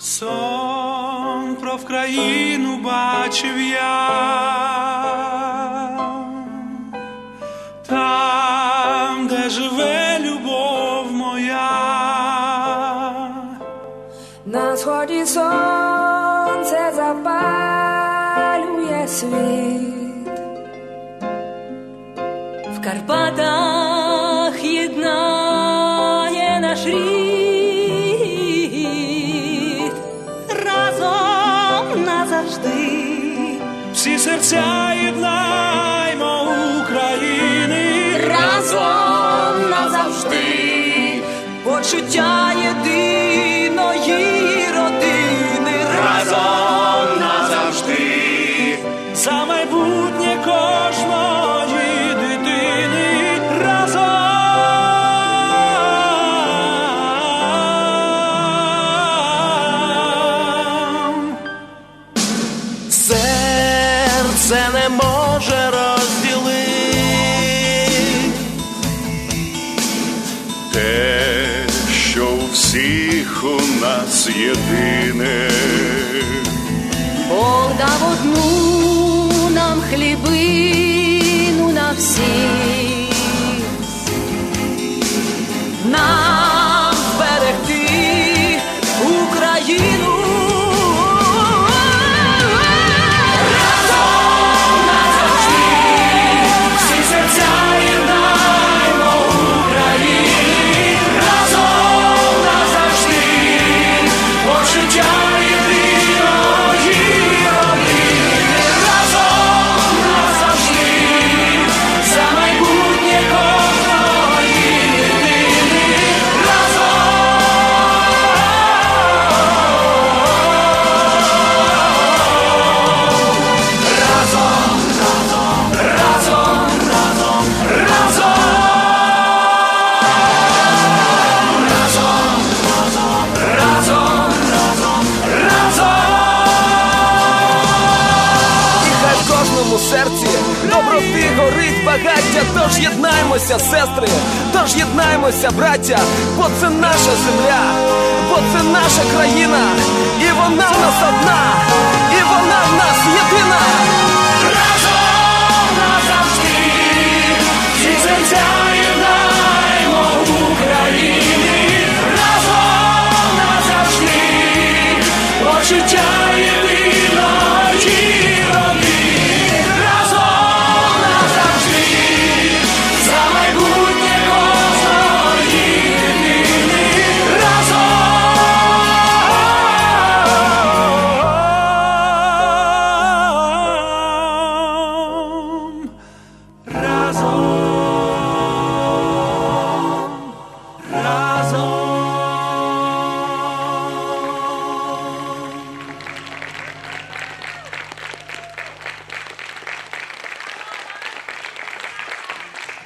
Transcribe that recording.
Сон про Вкраїну бачив я, там, де живе любов моя. На сході сонце запалює світ. В Карпатах назавжди. Всі серця єднаймо України. Разом назавжди. Почуття єдиної Серце не може розділити те, що у всіх у нас єдине. Серці. Доброти горить багаття, тож єднаймося, сестри, тож єднаймося, браття, бо це наша земля, бо це наша країна, і вона в нас одна, і вона в нас єдина. разом назавжди, всі серця єднаймо Україні, разом назавжди, почуття єдиної